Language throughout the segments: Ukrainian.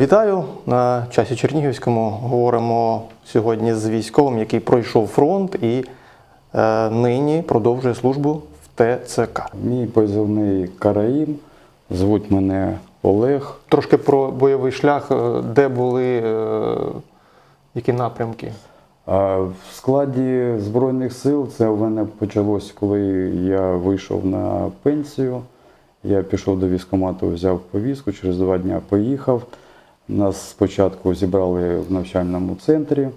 Вітаю на часі Чернігівському. Говоримо сьогодні з військовим, який пройшов фронт і е, нині продовжує службу в ТЦК. Мій позивний Караїм, звуть мене Олег. Трошки про бойовий шлях, е, де були, е, які напрямки. А В складі Збройних сил це у мене почалось, коли я вийшов на пенсію. Я пішов до військкомату, взяв повістку, через два дні поїхав. Нас спочатку зібрали в навчальному центрі,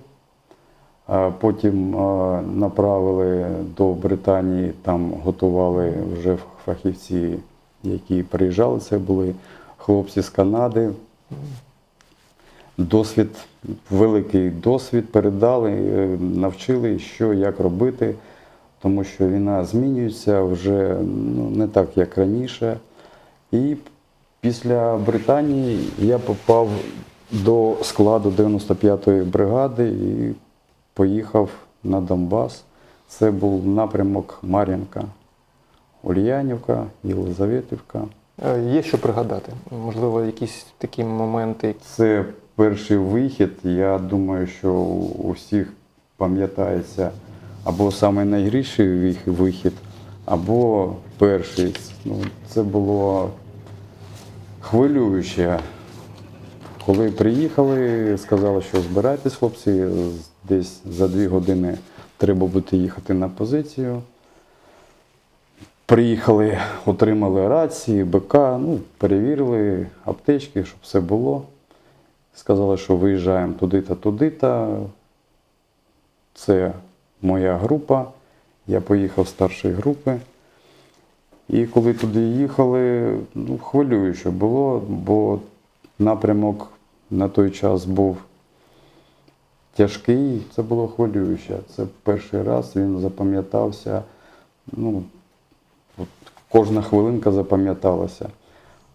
потім направили до Британії, там готували вже фахівці, які приїжджали. Це були хлопці з Канади. Досвід, великий досвід передали, е, навчили, що як робити, тому що війна змінюється вже ну, не так, як раніше. І після Британії я попав до складу 95-ї бригади і поїхав на Донбас. Це був напрямок Мар'їнка, Ульянівка, Єлизаветівка. Е, Є що пригадати? Можливо, якісь такі моменти. Це перший вихід. Я думаю, що у всіх пам'ятається або саме найгірший вихід, або перший. Ну, це було хвилююче. Коли приїхали, сказали, що збирайтесь, хлопці, десь за дві години треба буде їхати на позицію. Приїхали, отримали рації, БК, ну, перевірили аптечки, щоб все було. Сказали, що виїжджаємо туди-то, туди-то. Це моя група. Я поїхав з старшої групи. І коли туди їхали, ну, хвилююче було, бо напрямок на той час був тяжкий, це було хвилююче. Це перший раз він запам'ятався. Ну, от кожна хвилинка запам'яталася.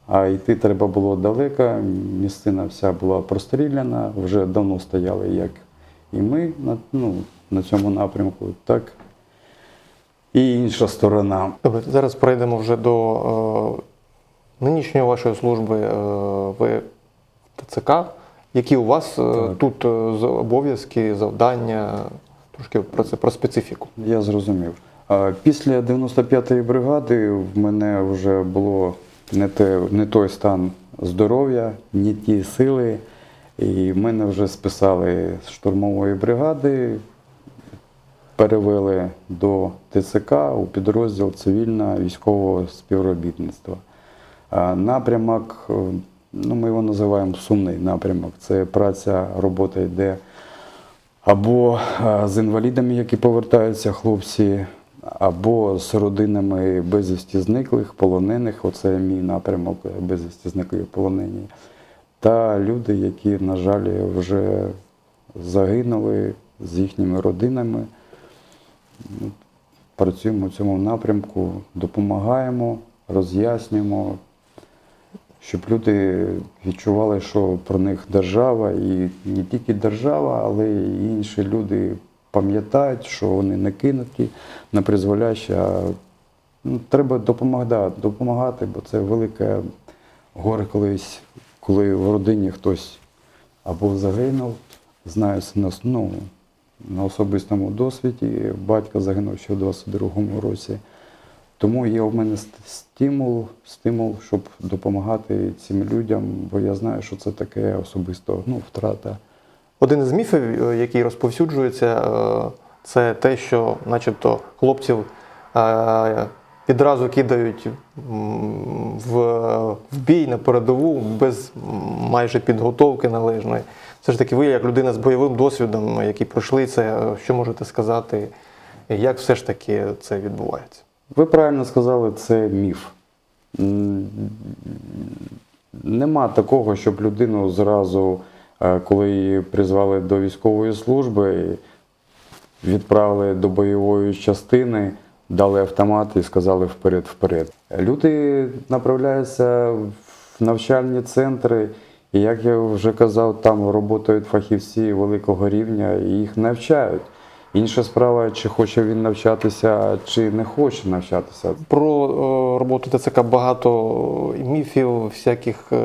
А йти треба було далеко, місцина вся була простріляна, вже давно стояли як і ми на, ну, на цьому напрямку, так і інша сторона. Добре, зараз перейдемо вже до е, нинішньої вашої служби е, в ТЦК. Які у вас е, Так. тут е, обов'язки, завдання? Трошки про це про специфіку. Я зрозумів. Після 95-ї бригади в мене вже було не, те, не той стан здоров'я, не ті сили. І мене вже списали з штурмової бригади, перевели до ТЦК у підрозділ цивільного військового співробітництва. Напрямок, е, ну ми його називаємо сумний напрямок. Це праця, робота йде або е, з інвалідами, які повертаються хлопці, або з родинами безвісті зниклих, полонених. Оце мій напрямок е, безвісті зниклі полонені. Та люди, які, на жаль, вже загинули з їхніми родинами. Працюємо в цьому напрямку, допомагаємо, роз'яснюємо, щоб люди відчували, що про них держава, і не тільки держава, але й інші люди пам'ятають, що вони не кинуті на призволяще. А ну, треба допомагати, допомагати, бо це велике горе колись, коли в родині хтось або загинув, на, ну, на особистому досвіді. Батько загинув ще в 22-му році. Тому є в мене стимул, стимул, щоб допомагати цим людям, бо я знаю, що це таке особисто ну, втрата. Один із міфів, е, який розповсюджується, е, це те, що, начебто, хлопців е, відразу кидають в, в бій на передову без майже підготовки належної. Все ж таки, ви, як людина з бойовим досвідом, які пройшли це, що можете сказати, як все ж таки це відбувається? Ви правильно сказали, це міф. Нема такого, щоб людину зразу, е, коли її призвали до військової служби, відправили до бойової частини, дали автомат і сказали вперед-вперед. Люди направляються в навчальні центри, і як я вже казав, там працюють фахівці великого рівня і їх навчають. Інша справа, чи хоче він навчатися, чи не хоче навчатися. Про е, роботу ТЦК багато міфів, всяких е,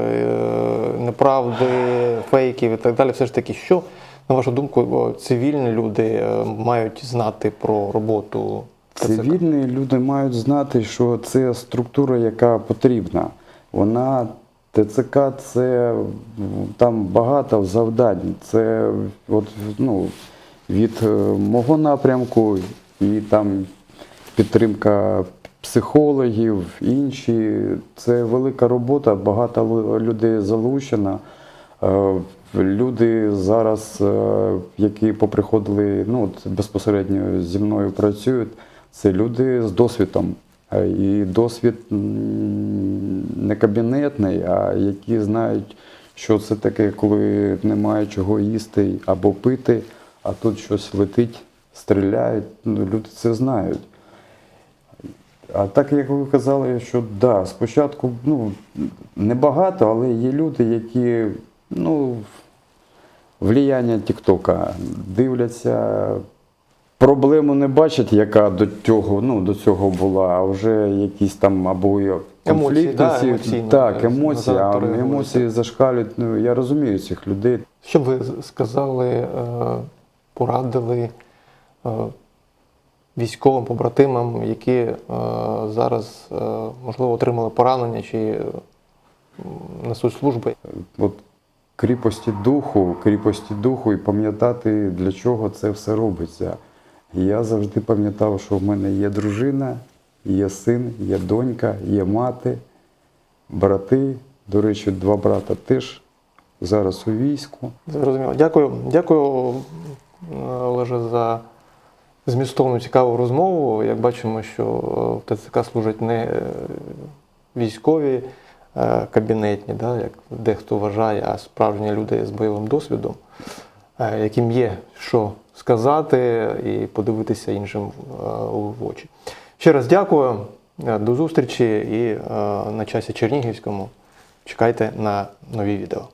неправди, фейків і так далі. Все ж таки, що, на вашу думку, цивільні люди е, мають знати про роботу ТЦК? Цивільні люди мають знати, що це структура, яка потрібна. Вона ТЦК це там багато завдань. Це от, ну, від е, мого напрямку і там підтримка психологів, інші. Це велика робота, багато людей залучено. Е, Люди зараз, е, які поприходили, ну безпосередньо зі мною працюють, це люди з досвідом. І досвід не кабінетний, а які знають, що це таке, коли немає чого їсти або пити, а тут щось летить, стріляють. Ну, люди це знають. А так як ви казали, що да, спочатку ну, небагато, але є люди, які ну, влияння Тіктока дивляться, проблему не бачать, яка до цього, ну, до цього була, а вже якісь там або Емоції, да, емоційно, так, емоції, а емоції зашкалюють. Ну, я розумію цих людей. Що б ви сказали, е, порадили е, військовим побратимам, які е, зараз, можливо, отримали поранення чи несуть служби? от кріпості духу, кріпості духу і пам'ятати, для чого це все робиться. Я завжди пам'ятав, що в мене є дружина, є син, є донька, є мати, брати. До речі, два брата теж зараз у війську. Зрозуміло. Дякую, дякую, Олеже, за змістовну цікаву розмову. Як бачимо, що в ТЦК служать не е, військові е, кабінетні, да, як дехто вважає, а справжні люди з бойовим досвідом, яким є що сказати і подивитися іншим е, в очі. Ще раз дякую, е, до зустрічі і е, на часі Чернігівському. Чекайте на нові відео.